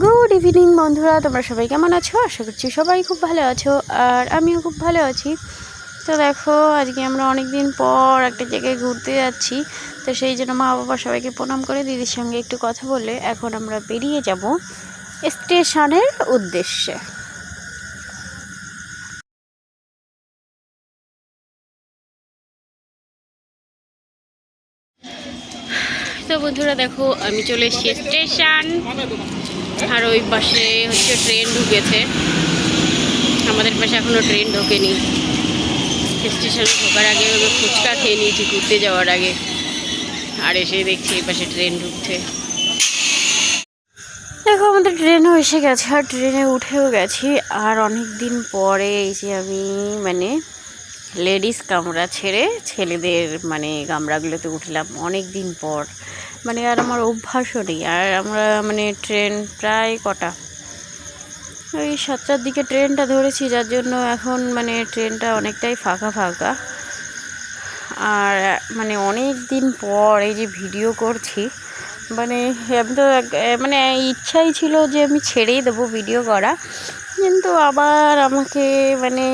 Good evening বন্ধুরা। তোমরা সবাই কেমন আছো? আশা করছি সবাই খুব ভালো আছো, আর আমিও খুব ভালো আছি। তো দেখো, আজকে আমরা অনেক দিন পর একটা জায়গায় ঘুরতে যাচ্ছি। তো সেই জন্য মা বাবা সবাইকে প্রণাম করে দিদির সঙ্গে একটু কথা বলে এখন আমরা বেরিয়ে যাব স্টেশনের উদ্দেশ্যে। তো বন্ধুরা দেখো, আমি চলে এসেছি স্টেশন। আর ওই পাশে হচ্ছে ট্রেন ঢুকেছে। আমাদের পাশে এখনও ট্রেন ঢোকেনি। স্টেশনে ঢোকার আগে ফুচকা খেয়ে নিয়েছি ঘুরতে যাওয়ার আগে। আর এসে দেখছি এই পাশে ট্রেন ঢুকছে। দেখো, আমাদের ট্রেনও এসে গেছে, আর ট্রেনে উঠেও গেছি। আর অনেক দিন পরে এই যে আমি মানে লেডিস কামরা ছেড়ে ছেলেদের মানে কামরাগুলোতে উঠলাম। অনেক দিন পর। মানে আর আমার অভ্যাসও নেই। আর আমরা মানে ট্রেন প্রায় কটা। ওই সাতটার দিকে ট্রেনটা ধরেছি, যার জন্য এখন মানে ট্রেনটা অনেকটাই ফাঁকা ফাঁকা। আর মানে অনেক দিন পর এই যে ভিডিও করছি মানে আমি তো মানে ইচ্ছাই ছিল যে আমি ছেড়েই দেবো ভিডিও করা। কিন্তু আবার আমাকে মানে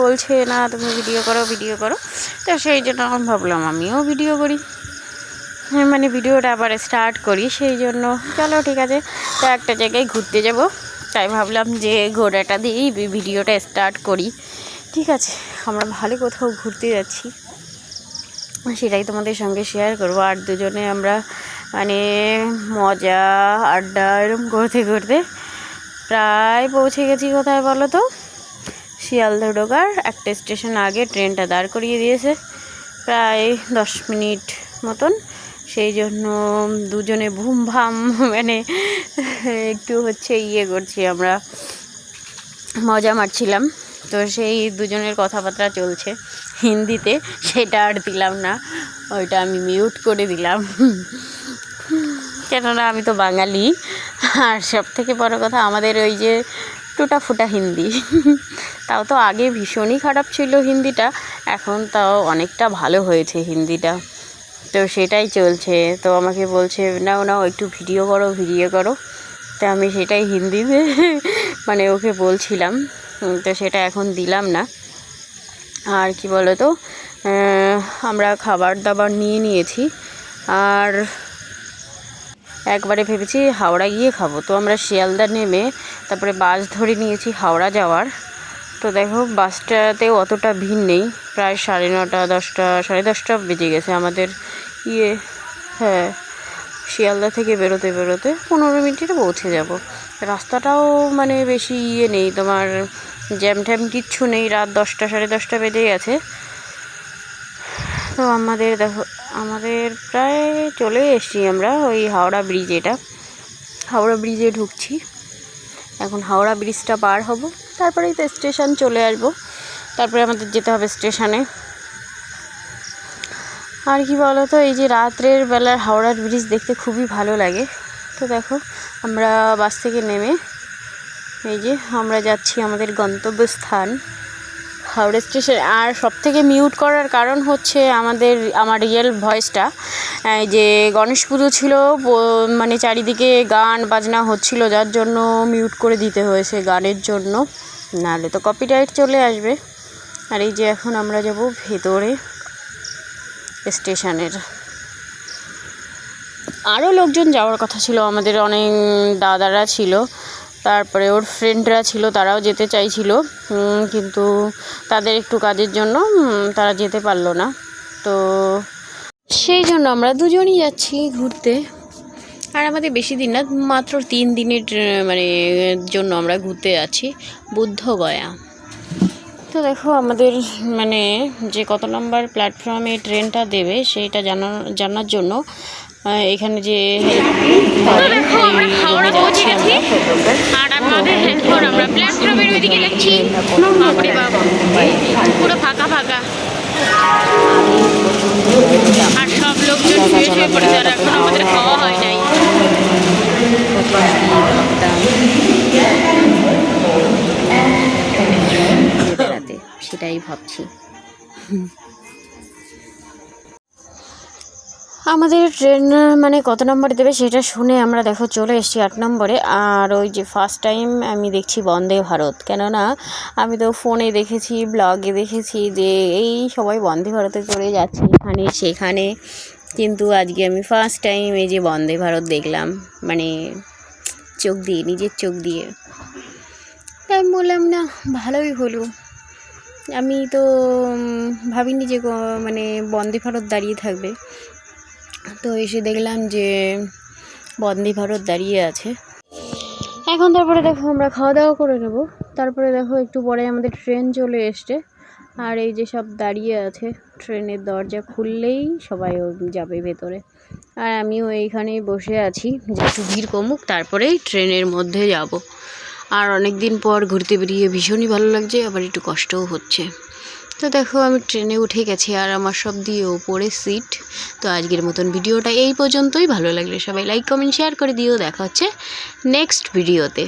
বলছে, না, তুমি ভিডিও করো ভিডিও করো। তো সেই জন্য আমি ভাবলাম, আমিও ভিডিও করি। মানে ভিডিওটা আবার স্টার্ট করি, সেই জন্য। চলো, ঠিক আছে। তো একটা জায়গায় ঘুরতে যাব। তাই ভাবলাম যে ঘোড়াটা দিয়েই ভিডিওটা স্টার্ট করি। ঠিক আছে, আমরা ভালো কোথাও ঘুরতে যাচ্ছি। সেটাই তোমাদের সঙ্গে শেয়ার করব। আর দুজনে আমরা মানে মজা, আড্ডা এরম করতে করতে প্রায় পৌঁছে গেছি কোথায় বলো তো? শিয়ালদহ ঢোকার একটা স্টেশন আগে ট্রেনটা দাঁড় করিয়ে দিয়েছে। প্রায় দশ মিনিট মতন। সেই জন্য দুজনে ভুম ভাম মানে একটু হচ্ছে ইয়ে করছি আমরা। মজা মারছিলাম। তো সেই দুজনের কথাবার্তা চলছে হিন্দিতে, সেটা আর দিলাম না। ওইটা আমি মিউট করে দিলাম। কেননা আমি তো বাঙালি। আর সব থেকে বড় কথা, আমাদের ওই যে টুটা ফুটা হিন্দি, তাও তো আগে ভীষণই খারাপ ছিল হিন্দিটা। এখন তাও অনেকটা ভালো হয়েছে হিন্দিটা। তো সেটাই চলছে। তো আমাকে বলছে, নাও নাও, একটু ভিডিও করো ভিডিও করো। তো আমি সেটাই হিন্দিতে মানে ওকে বলছিলাম। তো সেটা এখন দিলাম না। আর কি বলো তো আমরা খাবার দাবার নিয়ে নিয়েছি। আর একবারে ভেবেছি হাওড়া গিয়ে খাব। তো আমরা শিয়ালদা নেমে তারপরে বাস ধরে নিয়েছি হাওড়া যাওয়ার। তো দেখো, বাসটাতেও অতটা ভিড় নেই। প্রায় সাড়ে নটা, দশটা, সাড়ে দশটা বেজে গেছে আমাদের ইয়ে হ্যাঁ শিয়ালদা থেকে বেরোতে বেরোতে পনেরো মিনিটে পৌঁছে যাব। রাস্তাটাও মানে বেশি ইয়ে নেই, তোমার জ্যাম ট্যাম কিচ্ছু নেই, রাত দশটা সাড়ে দশটা বেজে গেছে তো আমাদের দেখো, আমাদের প্রায় চলে এসেছি আমরা ওই হাওড়া ব্রিজ এটা। হাওড়া ব্রিজে ঢুকছি। এখন হাওড়া ব্রিজটা পার হব, তারপরেই তো স্টেশন চলে আসব। তারপরে আমাদের যেতে হবে স্টেশনে। আর কি বলো তো এই যে রাত্রের বেলার হাওড়ার ব্রিজ দেখতে খুবই ভালো লাগে। তো দেখো, আমরা বাস থেকে নেমে এই যে আমরা যাচ্ছি আমাদের গন্তব্যস্থান হাওড়া স্টেশন আর সব থেকে মিউট করার কারণ হচ্ছে আমাদের, আমার রিয়েল ভয়েসটা এই যে গণেশ পুজো ছিল মানে চারিদিকে গান বাজনা হচ্ছিল, যার জন্য মিউট করে দিতে হয়েছে গানের জন্য। নাহলে তো কপিরাইট চলে আসবে। আর এই যে এখন আমরা যাব ভেতরে। স্টেশনের। আরও লোকজন যাওয়ার কথা ছিল, আমাদের অনেক দাদারা ছিল, তারপরে ওর ফ্রেন্ডরা ছিল, তারাও যেতে চাইছিল কিন্তু তাদের একটু কাজের জন্য তারা যেতে পারল না। তো সেই জন্য আমরা দুজনই যাচ্ছি ঘুরতে। আর আমাদের বেশি দিন না, মাত্র তিন দিনের মানে জন্য আমরা ঘুরতে যাচ্ছি, বুদ্ধগয়া। তো দেখো আমাদের মানে যে কত নম্বর প্ল্যাটফর্মে ট্রেনটা দেবে সেইটা জানা, জানার জন্য এখানে যে পুরো ফাঁকা ফাঁকা। আর সব লোকজন এখন আমাদের খাওয়া হয় নাই। সেটাই ভাবছি। আমাদের ট্রেন মানে কত নম্বরে দেবে সেটা শুনে আমরা দেখো চলে এসেছি আট নম্বরে। আর ওই যে ফার্স্ট টাইম আমি দেখছি বন্দে ভারত। কেননা আমি তো ফোনে দেখেছি ব্লগে দেখেছি যে এই সবাই বন্দে ভারতে চড়ে যাচ্ছে এখানে, সেখানে। কিন্তু আজকে আমি ফার্স্ট টাইম এই যে বন্দে ভারত দেখলাম। মানে চোখ দিয়ে, নিজের চোখ দিয়ে। তাই বললাম, না, ভালোই হলো। আমি তো ভাবিনি যে মানে বন্দে ভারত দাঁড়িয়ে থাকবে। তো এসে দেখলাম যে বন্দে ভারত দাঁড়িয়ে আছে। এখন তারপরে দেখো আমরা খাওয়া দাওয়া করে নেব। তারপরে দেখো একটু পরে আমাদের ট্রেন চলে এসছে। আর এই যে সব দাঁড়িয়ে আছে, ট্রেনের দরজা খুললেই সবাই যাবে ভেতরে। আর আমিও এইখানেই বসে আছি, যে একটু ভিড় কমুক, তারপরেই ট্রেনের মধ্যে যাব। আর অনেক দিন পর ঘুরতে বেরিয়ে ভীষণই ভালো লাগছে, আবার একটু কষ্টও হচ্ছে। তো দেখো, আমি ট্রেনে উঠে গেছি আর আমার সব দিয়ে ওপরে সিট। তো আজকের মতন ভিডিওটা এই পর্যন্তই। ভালো লাগলে সবাই লাইক কমেন্ট শেয়ার করে দিও। দেখা হচ্ছে নেক্সট ভিডিওতে।